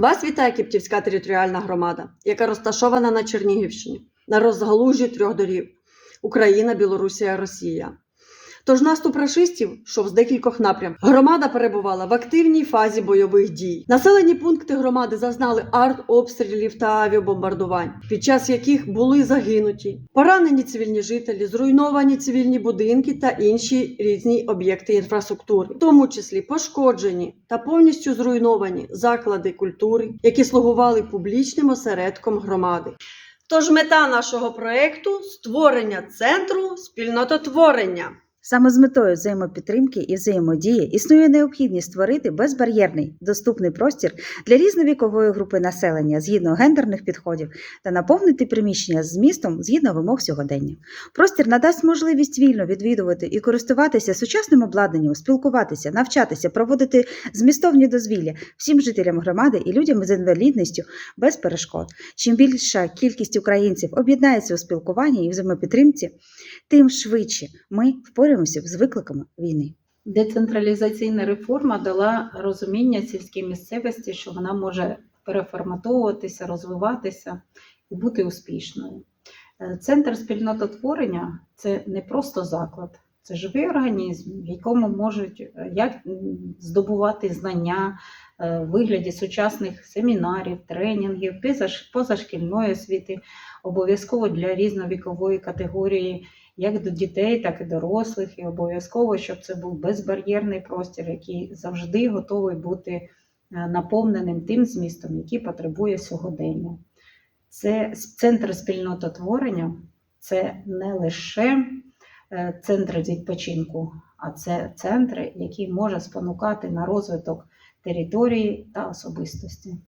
Вас вітає Кіптівська територіальна громада, яка розташована на Чернігівщині, на розгалужі трьох дорів Україна, Білорусія, Росія. Тож наступ рашистів йшов з декількох напрямків. Громада перебувала в активній фазі бойових дій. Населені пункти громади зазнали артобстрілів та авіабомбардувань, під час яких були загинуті, поранені цивільні жителі, зруйновані цивільні будинки та інші різні об'єкти інфраструктури, в тому числі пошкоджені та повністю зруйновані заклади культури, які слугували публічним осередком громади. Тож мета нашого проекту створення центру спільнототворення. Саме з метою взаємопідтримки і взаємодії існує необхідність створити безбар'єрний доступний простір для різновікової групи населення згідно гендерних підходів та наповнити приміщення з змістом згідно вимог сьогодення. Простір надасть можливість вільно відвідувати і користуватися сучасним обладнанням, спілкуватися, навчатися, проводити змістовні дозвілля всім жителям громади і людям з інвалідністю без перешкод. Чим більша кількість українців об'єднається у спілкуванні і взаємопідтримці, тим швидше ми впораємося з викликами війни. Децентралізаційна реформа дала розуміння сільській місцевості, що вона може переформатовуватися, розвиватися і бути успішною. Е, Центр спільнототворення це не просто заклад, це живий організм, в якому можуть е, як здобувати знання е, в вигляді сучасних семінарів, тренінгів, позашкільної освіти, обов'язково для різновікової категорії як до дітей, так і дорослих, і обов'язково, щоб це був безбар'єрний простір, який завжди готовий бути е, наповненим тим змістом, який потребує сьогодення. Це центр спільнототворення це не лише центри відпочинку, а це центри, які може спонукати на розвиток території та особистості.